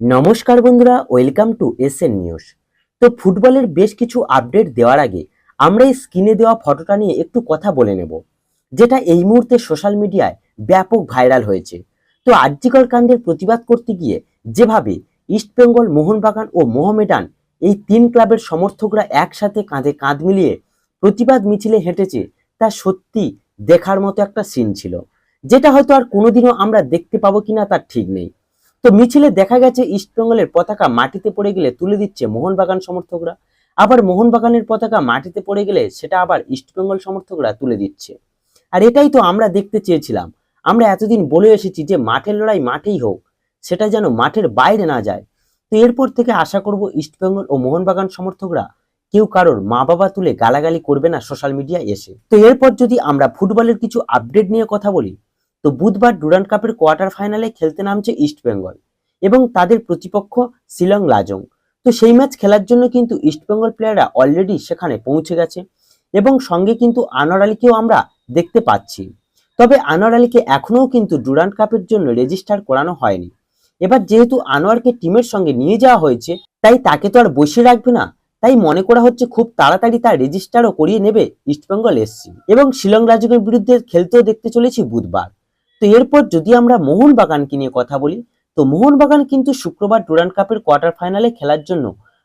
নমস্কার বন্ধুরা, welcome to S N news. তো ফুটবলের বেশ কিছু আপডেট দেওয়ার আগে আমরা এই স্ক্রিনে দেওয়া ফটোটা নিয়ে একটু কথা বলে নেব, যেটা এই মুহূর্তে সোশ্যাল মিডিয়ায় ব্যাপক ভাইরাল হয়েছে। তো আর্যিকর কাণ্ডের প্রতিবাদ করতে গিয়ে যেভাবে ইস্টবেঙ্গল মোহনবাগান ও মোহামেডান এই তিন ক্লাবের সমর্থকরা একসাথে কাঁধে কাঁধ মিলিয়ে প্রতিবাদ মিছিলে হেঁটেছে, তা সত্যি দেখার মতো একটা সিন ছিল, যেটা হয়তো আর কোনোদিনও আমরা দেখতে পাবো কিনা তার ঠিক নেই। তো মিছিলে দেখা গেছে ইস্টবেঙ্গলের পতাকা মাটিতে পড়ে গেলে তুলে দিচ্ছে মোহনবাগান সমর্থকরা। আবার মোহনবাগানের পতাকা মাটিতে পড়ে গেলে সেটা আবার ইস্টবেঙ্গল সমর্থকরা তুলে দিচ্ছে। আর এটাই তো আমরা দেখতে চেয়েছিলাম। আমরা এতদিন বলে এসেছি যে মাঠের লড়াই মাঠেই হোক, সেটা যেন মাঠের বাইরে না যায়। তো এরপর থেকে আশা করব ইস্টবেঙ্গল ও মোহনবাগান সমর্থকরা কেউ কারোর মা বাবা তুলে গালাগালি করবে না সোশ্যাল মিডিয়ায় এসে। তো এরপর যদি আমরা ফুটবলের কিছু আপডেট নিয়ে কথা বলি তো বুধবার ডুরান্ড কাপের কোয়ার্টার ফাইনালে খেলতে নামছে ইস্টবেঙ্গল এবং তাদের প্রতিপক্ষ শিলং লাজং। তো সেই ম্যাচ খেলার জন্য কিন্তু ইস্টবেঙ্গল প্লেয়াররা অলরেডি সেখানে পৌঁছে গেছে এবং সঙ্গে কিন্তু আনোয়ার আলীকেও আমরা দেখতে পাচ্ছি। তবে আনোয়ার আলীকে এখনও কিন্তু ডুরান্ড কাপের জন্য রেজিস্টার করানো হয়নি। এবার যেহেতু আনোয়ারকে টিমের সঙ্গে নিয়ে যাওয়া হয়েছে, তাই তাকে তো আর বসিয়ে রাখবে না। তাই মনে করা হচ্ছে খুব তাড়াতাড়ি তার রেজিস্টারও করিয়ে নেবে ইস্টবেঙ্গল এসসি। এবং শিলং রাজুকের বিরুদ্ধে খেলতেও দেখতে চলেছি বুধবার। তো এরপর যদি আমরা মোহনবাগানকে নিয়ে কথা বলি, তো মোহনবাগান কিন্তু শুক্রবার ডুরান্ড কাপের কোয়ার্টার ফাইনালে খেলার জন্য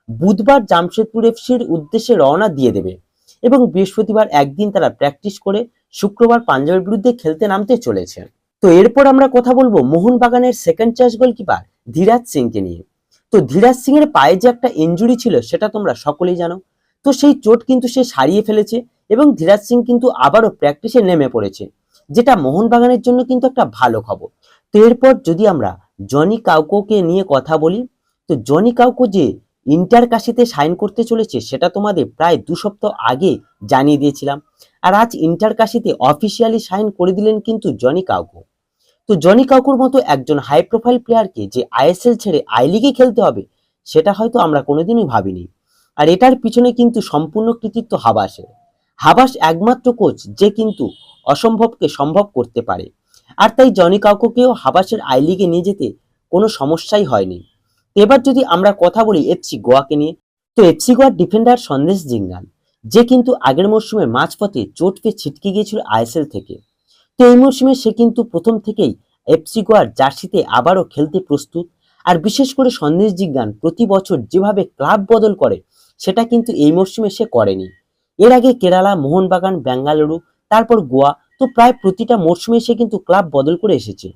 বুধবার জামশেদপুর এফসির উদ্দেশ্যে রওনা দিয়ে দেবে এবং বৃহস্পতিবার একদিন তারা প্র্যাকটিস করে শুক্রবার পাঞ্জাবের বিরুদ্ধে খেলতে নামতে চলেছে। তো এরপর আমরা কথা বলব মোহনবাগানের সেকেন্ড চয়েস গোলকিপার ধীরাজ সিংকে নিয়ে। তো ধীরাজ সিং এর পায়ে যে একটা ইঞ্জুরি ছিল সেটা তোমরা সকলেই জানো। তো সেই চোট কিন্তু সে সারিয়ে ফেলেছে এবং ধীরাজ সিং কিন্তু আবারও প্র্যাকটিসে নেমে পড়েছে। যেটা মোহনবাগানের জন্য কিন্তু একটা ভালো খবর। তো এরপর যদি আমরা জনি কাউকোকে নিয়ে কথা বলি, তো জনি কাউকো যে ইন্টার কাশিতে সাইন করতে চলেছে, সেটা তোমাদের প্রায় দু সপ্তাহ আগে জানিয়ে দিয়েছিলাম। আর আজ ইন্টার কাশিতে অফিসিয়ালি সাইন করে দিলেন কিন্তু জনি কাউকো। তো জনি কাউকুর মতো একজন হাই প্রোফাইল প্লেয়ারকে যে আইএসএল ছেড়ে আই লিগে খেলতে হবে, সেটা হয়তো আমরা কোনোদিনই ভাবিনি। আর এটার পিছনে কিন্তু সম্পূর্ণ কৃতিত্ব হাবাসের। হাবাস একমাত্র কোচ যে কিন্তু অসম্ভবকে সম্ভব করতে পারে। আর তাই জনি কাউকোকেও হাবাসের আই লিগে নিয়ে যেতে কোনো সমস্যাই হয়নি। এবার যদি আমরা কথা বলি এফসি গোয়াকে নিয়ে, তো এফসি গোয়ার ডিফেন্ডার সন্দেশ জিঙ্গান যে কিন্তু আগের মরশুমে মাঝপথে চোট পেয়ে ছিটকে গিয়েছিল আইএসএল থেকে। তো এই মরশুমে সে কিন্তু প্রথম থেকেই এফসি গোয়ার জার্সিতে আবারও খেলতে প্রস্তুত। আর বিশেষ করে সন্দেশ জিজ্ঞান প্রতি বছর যেভাবে ক্লাব বদল করে, সেটা কিন্তু এই মরশুমে সে করেনি। এর আগে কেরালা, মোহনবাগান, বেঙ্গালুরু তারপর গোয়া। তো প্রায় প্রতিটা মরশুমে সে কিন্তু ক্লাব বদল করে এসেছে।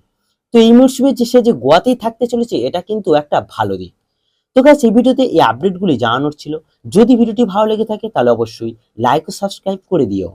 তো এই মরশুমে যে সে যে গোয়াতেই থাকতে চলেছে, এটা কিন্তু একটা ভালো দিক। তো গাছ এই ভিডিওতে এই আপডেটগুলি জানানোর ছিল। যদি ভিডিওটি ভালো লেগে থাকে, তাহলে অবশ্যই লাইক ও সাবস্ক্রাইব করে দিও।